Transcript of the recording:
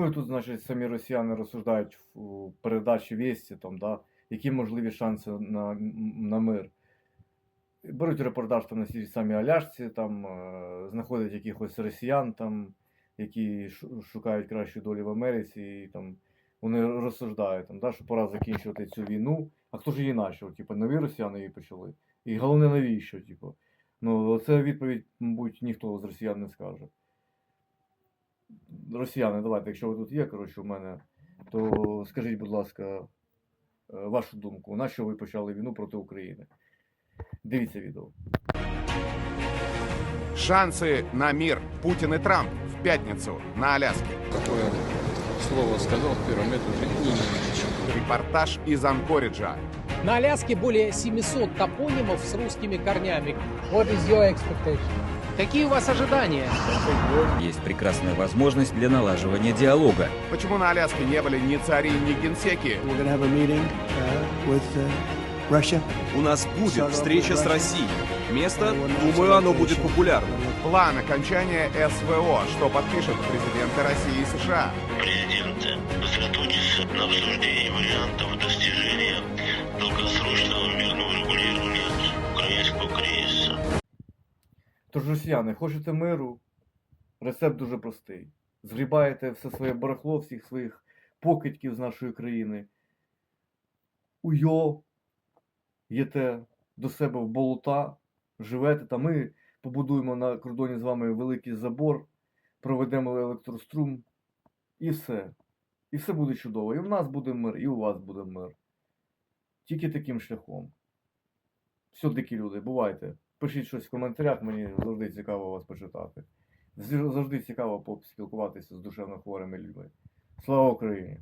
Беруть тут, значить, самі росіяни розсуждають в передачі вісті, там, да, які можливі шанси на, на мир. Беруть репортаж там на цій самій Аляшці, там е, знаходять якихось росіян, там, які шукають кращої долі в Америці, і там вони розсуждають, там, да, що пора закінчувати цю війну. А хто ж її почав? Типу, нові росіяни її почали. І головне, навіщо? Типу. Ну, це відповідь, мабуть, ніхто з росіян не скаже. Росіяни, давайте, якщо ви тут є, коротше, у мене, то скажіть, будь ласка, е, вашу думку, на що ви почали війну проти України? Дивіться відео. Шансы на мир. Путин и Трамп в пятницу на Аляске. Какое слово сказал в первом, это уже не ничего. Репортаж из Анкориджа. На Аляске более 700 топонимов с русскими корнями. What is your expectation? Какие у вас ожидания? Есть прекрасная возможность для налаживания диалога. Почему на Аляске не были ни цари, ни генсеки? Meeting uh, with uh. У нас будет встреча с Россией. Место, думаю, оно будет популярным. План окончания СВО, что подпишут президенты России и США. президента сосредоточиться на обсуждении вариантов достижения Тож, росіяни, хочете миру? Рецепт дуже простий. Згрібаєте все своє барахло, всіх своїх покидьків з нашої країни. Уйо, їдете до себе в болота, живете там. Ми побудуємо на кордоні з вами великий забор, проведемо електрострум і все. І все буде чудово. І в нас буде мир, і у вас буде мир. Тільки таким шляхом. Все, дикі люди, бувайте. Пишіть щось в коментарях, мені завжди цікаво вас почитати. Завжди цікаво поспілкуватися з душевно хворими людьми. Слава Україні!